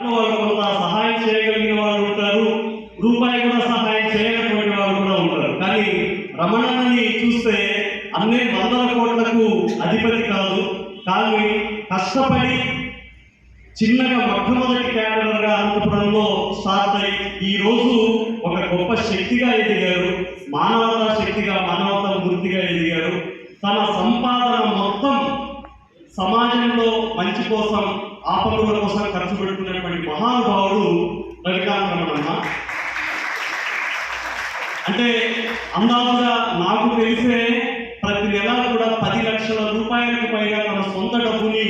వాళ్ళకు సహాయం చేయగలిగిన వారు ఉంటారు. రూపాయి కూడా సహాయం చేయనటువంటి వారు కూడా ఉంటారు. కానీ రమణని చూస్తే అన్ని వందల కోట్లకు అధిపతి కాదు. కానీ కష్టపడి చిన్నగా మొట్టమొదటి క్యాడర్గా అనంతపురంలో స్టార్ట్ అయి ఈ రోజు ఒక గొప్ప శక్తిగా ఎదిగారు. మానవతా శక్తిగా మానవతా వృత్తిగా ఎదిగారు. తన సంపాదన మొత్తం సమాజంలో మంచి కోసం ఆపదల కోసం ఖర్చు పెట్టుకున్నటువంటి మహానుభావుడు రవికాంత్ అంటే అందాజుగా నాకు తెలిసే ప్రతి నెల కూడా పది లక్షల రూపాయలకు పైగా తన సొంత డబ్బుని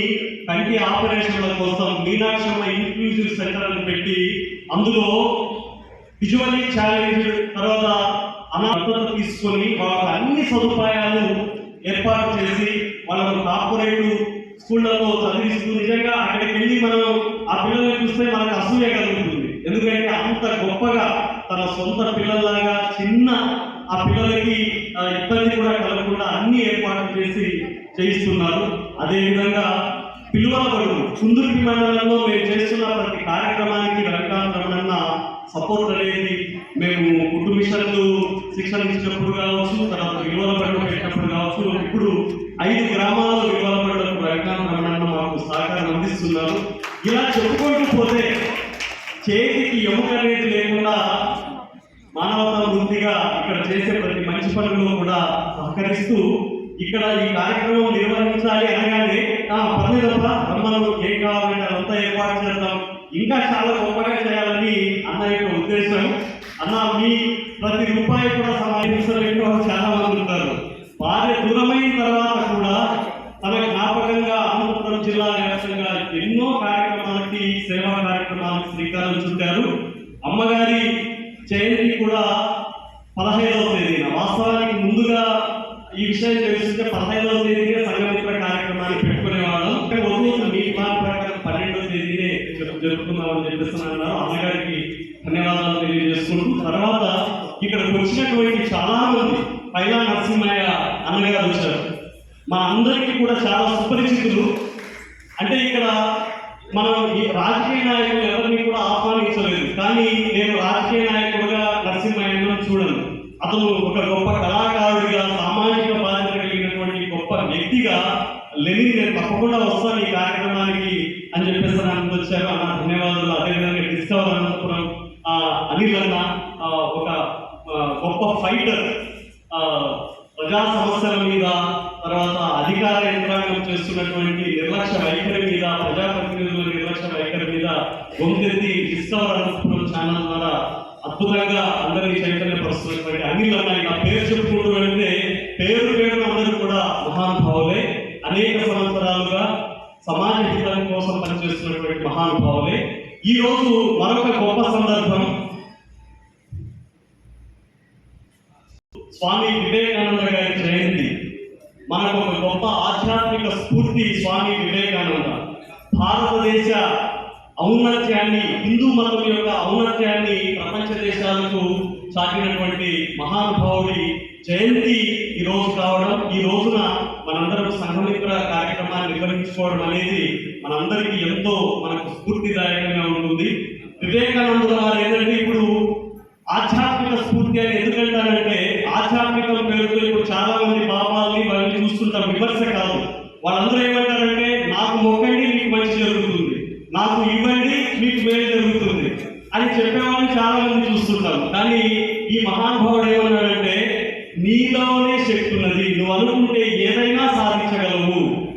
కంటి ఆపరేషన్ల కోసం మీనాక్షమ్మ ఇన్క్లూజివ్ సెంటర్ అని పెట్టి అందులో విజువల్లీ ఛాలెంజ్ తర్వాత అనాథత తీసుకొని వాళ్ళకి అన్ని సదుపాయాలు ఏర్పాటు చేసి వాళ్ళకు కార్పొరేట్ స్కూళ్ళలో చదివిస్తూ నిజంగా అక్కడికి వెళ్ళి మనం ఆ పిల్లల్ని చూస్తే మనకు అసూయ కలుగుతుంది. ఎందుకంటే అంత గొప్పగా తన సొంత పిల్లల్లాగా చిన్న ఆ పిల్లలకి ఇబ్బంది కూడా కలగకుండా అన్ని ఏర్పాట్లు చేసి చేయిస్తున్నారు. అదేవిధంగా పిలువల బడులు కుందుర్పి మండలంలో మేము చేస్తున్న ప్రతి కార్యక్రమానికి రవికాంత్ సపోర్ట్ అనేది మేము మిషన్లు శిక్షణ ఇచ్చినప్పుడు కావచ్చు తర్వాత విలువల పండుగ పెట్టినప్పుడు కావచ్చు ఇప్పుడు ఐదు గ్రామాల్లో విలువల బడులకు రవికాంత్ మాకు సహకారం అందిస్తున్నారు. ఇలా చెప్పుకుంటూ పోతే చేతికి ఎముక అనేది లేకుండా మానవతా వృత్తిగా ఇక్కడ చేసే ప్రతి మంచి పనుల్లో కూడా సహకరిస్తూ ఇక్కడ ఈ కార్యక్రమం నిర్వహించాలి అనగానే పని తప్ప బ్రహ్మలు ఏం కావాలంటే అదంతా ఏర్పాటు చేద్దాం. ఇంకా చాలా గొప్పగా చేయాలని అన్న యొక్క ఉద్దేశం. అన్న మీ ప్రతి రూపాయి కూడా సమాధించలేని చాలా మంది ఉంటారు. వారి దూరమైన తర్వాత కూడా తన జ్ఞాపకంగా అనంతపురం జిల్లా వ్యాప్తంగా ఎన్నో కార్యక్రమాలకి సేవా కార్యక్రమాలకు శ్రీకారం చుట్టారు. అమ్మగారి జయంతి కూడా పదహైదవ తేదీన. వాస్తవానికి ముందుగా ఈ విషయం తెలుసుకుంటే పదహైదవ తేదీనే సంఘమిత్ర కార్యక్రమాన్ని పెట్టుకునేవాళ్ళం అంటే వదిలేదు మీ ప్లాన్ ప్రకారం పన్నెండవ తేదీనే జరు- జరుపుకుందామని చెప్పేసి అమ్మగారికి ధన్యవాదాలు తెలియజేసుకుంటూ తర్వాత ఇక్కడికి వచ్చినటువంటి చాలా మంది పైలా నరసింహయ్య అన్నగారు వచ్చారు. మా అందరికీ కూడా చాలా సుపరిచితులు. అంటే ఇక్కడ మనం ఈ రాజకీయ నాయకులు ఎవరిని కూడా ఆహ్వానించలేదు. కానీ నేను రాజకీయ నాయకుడుగా నరసింహయ్యను చూడను. అతను ఒక గొప్ప కళ ఒక గొప్ప ఫైటర్ ప్రజా సమస్యల మీద తర్వాత అధికార యంత్రాంగం చేస్తున్నటువంటి నిర్లక్ష్య వైఖరి మీద ప్రజాప్రతినిధుల నిర్లక్ష్య వైఖరి మీద గొంతెత్తి డిస్కవర్ అనుకుంటున్న ఛానల్ ద్వారా అద్భుతంగా అందరినీ చైతన్యపరుస్తున్నటువంటి అనిల్ అన్న ఇలా పేరు చెప్పుకుంటూ వెళితే పేరు పేరు అందరూ కూడా మహానుభావులే. అనేక సంవత్సరాలుగా సమాజ హితం కోసం పనిచేస్తున్నటువంటి మహానుభావులే. ఈ రోజు మరొక గొప్ప సందర్భం స్వామి వివేకానంద గారి జయంతి. మనకు ఒక గొప్ప ఆధ్యాత్మిక స్ఫూర్తి స్వామి వివేకానంద. భారతదేశ ఔన్నత్యాన్ని హిందూ మతం యొక్క ఔన్నత్యాన్ని ప్రపంచ దేశాలకు సాగినటువంటి మహానుభావుడి జయంతి ఈ రోజు కావడం ఈ రోజున మనందరం సంఘమిత్ర కార్యక్రమాన్ని నిర్వహించుకోవడం అనేది మనందరికీ ఎంతో మనకు స్ఫూర్తిదాయకంగా ఉంటుంది. వివేకానందుల వారు ఏంటంటే ఇప్పుడు ఆధ్యాత్మిక స్ఫూర్తి అని ఎందుకంటారంటే ఆధ్యాత్మికం పేరుతో ఇప్పుడు చాలా మంది బాబాల్ని వాళ్ళని చూస్తుంటాం విమర్శ కాదు. వాళ్ళందరూ ఏమంటారంటే నాకు మొక్కండి మీకు మంచి జరుగుతుంది. నాకు ఇవ్వండి మీకు మేలు జరుగుతుంది. అని చెప్పేవాళ్ళని చాలా మంది చూస్తుంటాం కానీ ఈ మహానుభావుడు ఏమన్నాడంటే నీలోనే శక్తి ఉన్నది. నువ్వు అనుకుంటే ఏదైనా సాధించగలవు.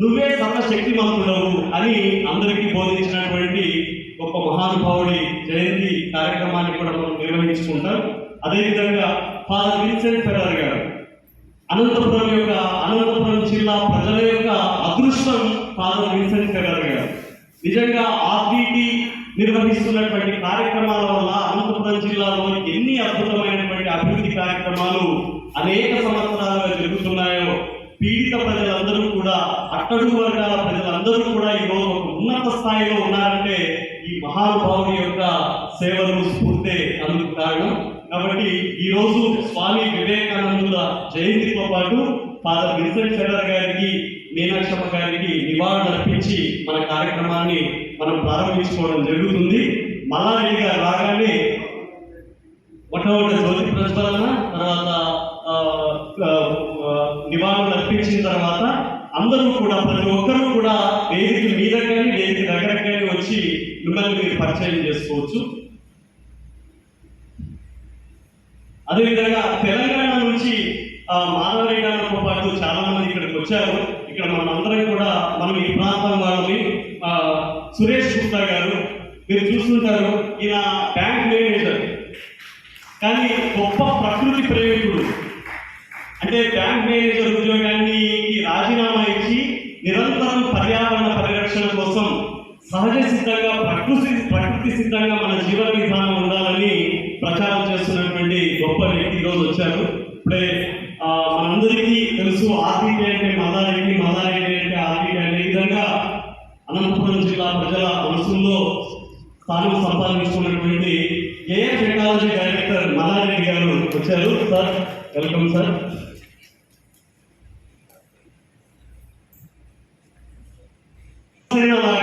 నువ్వే సర్వశక్తిమంతుడవు అని అందరికీ బోధించినటువంటి గొప్ప మహానుభావుడి మనం అదేవిధంగా ఫాదర్ విన్సెంట్ ఫెరర్ గారు అనంతపురం యొక్క అనంతపురం జిల్లా ప్రజల యొక్క అదృష్టం ఫాదర్ విన్సెంట్ ఫెరర్ గారు. నిజంగా ఆర్బీటీ నిర్వహిస్తున్నటువంటి కార్యక్రమాల వల్ల అనంతపురం జిల్లాలో ఎన్ని అద్భుతమైనటువంటి అభివృద్ధి కార్యక్రమాలు అనేక సంవత్సరాలుగా జరుగుతున్నాయో పీడిత ప్రజలందరూ కూడా అట్టడుగు వర్గాల ప్రజలందరూ కూడా ఈరోజు ఒక ఉన్నత స్థాయిలో ఉన్నారంటే ఈ మహానుభావుని యొక్క సేవలు స్ఫూర్తే అందుకు కారణం కాబట్టి ఈ రోజు స్వామి వివేకానందుల జయంతితో పాటు ఫాదర్ విన్సెంట్ సెడర్ గారికి మీనాక్షమ్మ గారికి నివాళులు అర్పించి మన కార్యక్రమాన్ని మనం ప్రారంభించుకోవడం జరుగుతుంది. మల్లారెడ్డి గారు రాగానే మొట్టమొదటి జ్యోతి ప్రజ్వలన తర్వాత నివాళులు అర్పించిన తర్వాత అందరూ కూడా ప్రతి ఒక్కరూ కూడా వేదిక మీద వచ్చి మిమ్మల్ని మీరు పరిచయం చేసుకోవచ్చు. అదేవిధంగా తెలంగాణ నుంచి ఆ, పాటు చాలా మంది ఇక్కడికి వచ్చారు. ఇక్కడ మనందరం కూడా మనం ఈ ప్రాంతం వాళ్ళని సురేష్ గుప్తా గారు మీరు చూస్తుంటారు ఈయన బ్యాంక్ మేనేజర్. కానీ గొప్ప ప్రకృతి ప్రేమికుడు. అంటే బ్యాంక్ మేనేజర్ ఉద్యోగాన్ని రాజీనామా ఇచ్చి నిరంతరం పర్యావరణ పరిరక్షణ కోసం సహజ సిద్ధంగా ప్రకృతి ప్రకృతి సిద్ధంగా మన జీవన విధానం ఉండాలని ప్రచారం చేస్తున్నటువంటి గొప్ప వ్యక్తి ఈరోజు వచ్చారు. ఇప్పుడే మనందరికీ తెలుసు ఆర్బీటీ అంటే మదారెడ్డి మదారెడ్డి అంటే ఆర్బీటీ అనే విధంగా అనంతపురం జిల్లా ప్రజల మనసుల్లో స్థానం సంపాదించుకున్నటువంటి ఏ టెక్నాలజీ డైరెక్టర్ మదారెడ్డి గారు వచ్చారు. Sir welcome sir. లాగా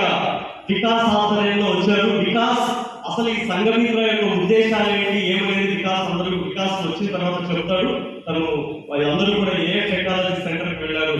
వికాస్ ఆధ్వర్యంలో వచ్చారు వికాస్ అసలు ఈ సంఘమిత్ర యొక్క ఉద్దేశాలు ఏంటి? ఏమైంది వికాస్ అందరూ వికాస్ వచ్చిన తర్వాత చెప్తాడు. తను అందరూ కూడా ఏ టెక్నాలజీ సెంటర్కి వెళ్ళారు?